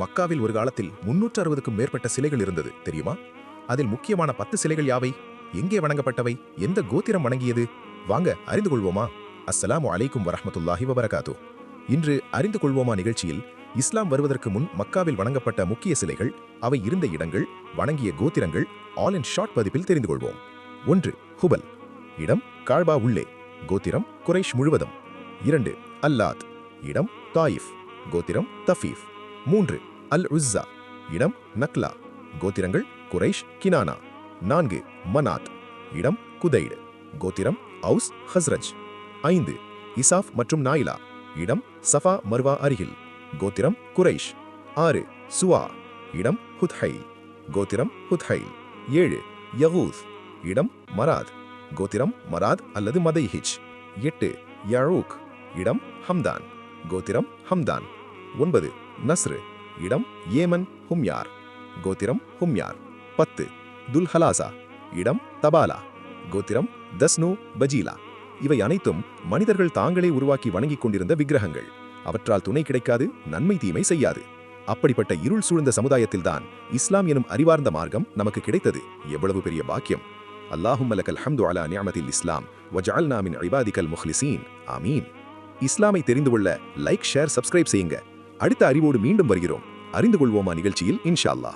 மக்காவில் ஒரு காலத்தில் முன்னூற்று அறுபதுக்கும் மேற்பட்ட சிலைகள் இருந்தது தெரியுமா? அதில் முக்கியமான பத்து சிலைகள் யாவை? எங்கே வணங்கப்பட்டவை? எந்த கோத்திரம் வணங்கியது? வாங்க அறிந்து கொள்வோமா? அஸ்ஸலாமு அலைக்கும் வரஹ்மத்துல்லாஹி வபரகாத்து. இன்று அறிந்து கொள்வோமா நிகழ்ச்சியில் இஸ்லாம் வருவதற்கு முன் மக்காவில் வணங்கப்பட்ட முக்கிய சிலைகள் அவை இருந்த இடங்கள் வணங்கிய கோத்திரங்கள் ஆல் இன் ஷார்ட் பதிப்பில் தெரிந்து கொள்வோம். ஒன்று ஹுபல். இடம் காழ்பா உள்ளே. கோத்திரம் குரைஷ் முழுவதும். இரண்டு அல்லாத். இடம் தாயிஃப். கோத்திரம் தஃபீஃப். மூன்று அல் உஸ்ஸா இடம் நக்லா கோத்திரங்கள் குரைஷ் கினானா. நான்கு மனாத் இடம் குதைடு கோத்திரம் அவுஸ் ஹஸ்ரஜ். ஐந்து இசாஃப் மற்றும் நாயிலா இடம் சஃபா மர்வா அருகில் கோத்திரம் குரைஷ். ஆறு சுவா இடம் ஹுத்ஹை கோத்திரம் ஹுத்ஹை. ஏழு யகூஸ் இடம் மராத் கோத்திரம் மராத் அல்லது மதைஹிஜ். எட்டு யழூக் இடம் ஹம்தான் கோத்திரம் ஹம்தான். ஒன்பது நஸ்ரு இடம் ஏமன் ஹும்யார். கோத்திரம் ஹும்யார். பத்து துல்ஹலாசா இடம் தபாலா. கோத்திரம் தஸ்னு பஜீலா. இவை அனைத்தும் மனிதர்கள் தாங்களே உருவாக்கி வணங்கிக் கொண்டிருந்த விக்கிரகங்கள். அவற்றால் துணை கிடைக்காது நன்மை தீமை செய்யாது. அப்படிப்பட்ட இருள் சூழ்ந்த சமுதாயத்தில்தான் இஸ்லாம் எனும் அறிவார்ந்த மார்க்கம் நமக்கு கிடைத்தது. எவ்வளவு பெரிய பாக்கியம். அல்லாஹும் மலக்கல் ஹம்து அலா நியமத்தில் இஸ்லாம் வஜால் நாமின் இபாதிக்கல் முஹ்லிசீன். ஆமீன். இஸ்லாமை தெரிந்து கொள்ள லைக் ஷேர் சப்ஸ்கிரைப் செய்யுங்க. அடுத்த அறிவோடு மீண்டும் வருகிறோம். அறிந்து கொள்வோமா நிகழ்ச்சியில்? இன்ஷா அல்லா